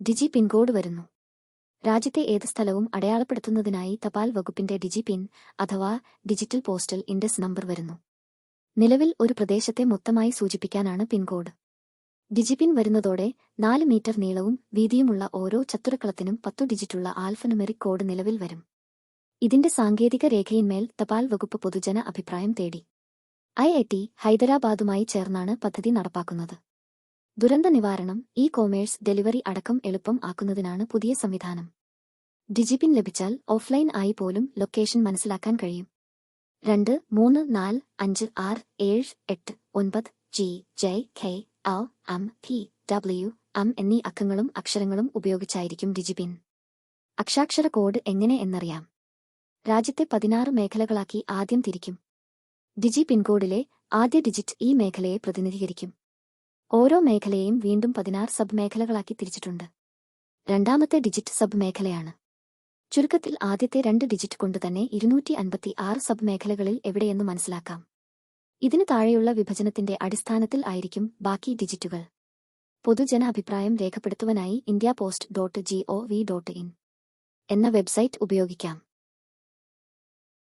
ഡിജി pincode വരുന്നു. രാജ്യത്തെ ഏത് സ്ഥലവും അടയാളപ്പെടുത്തുന്നതിനായി തപാൽ വകുപ്പിന്റെ ഡിജി പിൻ അഥവാ ഡിജിറ്റൽ പോസ്റ്റൽ ഇൻഡസ് നമ്പർ വരുന്നു. നിലവിൽ ഒരു പ്രദേശത്തെ മൊത്തമായി സൂചിപ്പിക്കാനാണ് പിൻകോഡ്. ഡിജിപിൻ വരുന്നതോടെ നാല് മീറ്റർ നീളവും വീതിയുമുള്ള ഓരോ ചത്തുരക്കളത്തിനും പത്തു ഡിജിറ്റുള്ള ആൽഫനുമെറിക് കോഡ് നിലവിൽ വരും. ഇതിന്റെ സാങ്കേതിക രേഖയിന്മേൽ തപാൽ വകുപ്പ് പൊതുജന അഭിപ്രായം തേടി. ഐ ഐ ടി ഹൈദരാബാദുമായി ചേർന്നാണ് പദ്ധതി നടപ്പാക്കുന്നത്. ദുരന്ത നിവാരണം ഇ കോമേഴ്സ് ഡെലിവറി അടക്കം എളുപ്പം ആക്കുന്നതിനാണ് പുതിയ സംവിധാനം. ഡിജിപിൻ ലഭിച്ചാൽ ഓഫ്ലൈൻ ആയി പോലും ലൊക്കേഷൻ മനസ്സിലാക്കാൻ കഴിയും. രണ്ട് മൂന്ന് നാല് അഞ്ച് ആറ് ഏഴ് എട്ട് ഒൻപത് G J K O M P W M എന്നീ അക്കങ്ങളും അക്ഷരങ്ങളും ഉപയോഗിച്ചായിരിക്കും ഡിജിപിൻ. അക്ഷാക്ഷര കോഡ് എങ്ങനെ എന്നറിയാം. രാജ്യത്തെ പതിനാറ് മേഖലകളാക്കി ആദ്യം തിരിക്കും. ഡിജി പിൻകോഡിലെ ആദ്യ ഡിജിറ്റ് ഈ മേഖലയെ പ്രതിനിധീകരിക്കും. ഓരോ മേഖലയെയും വീണ്ടും പതിനാറ് സബ് മേഖലകളാക്കി തിരിച്ചിട്ടുണ്ട്. രണ്ടാമത്തെ ഡിജിറ്റ് സബ് മേഖലയാണ് ചുരുക്കത്തിൽ ആദ്യത്തെ രണ്ട് ഡിജിറ്റ് കൊണ്ട് തന്നെ ഇരുന്നൂറ്റി അൻപത്തി ആറ് സബ് മേഖലകളിൽ എവിടെയെന്ന് മനസ്സിലാക്കാം. ഇതിനു താഴെയുള്ള വിഭജനത്തിന്റെ അടിസ്ഥാനത്തിൽ ആയിരിക്കും ബാക്കി ഡിജിറ്റുകൾ. പൊതുജന അഭിപ്രായം രേഖപ്പെടുത്തുവാനായി India post dot G O V dot in എന്ന വെബ്സൈറ്റ് ഉപയോഗിക്കാം.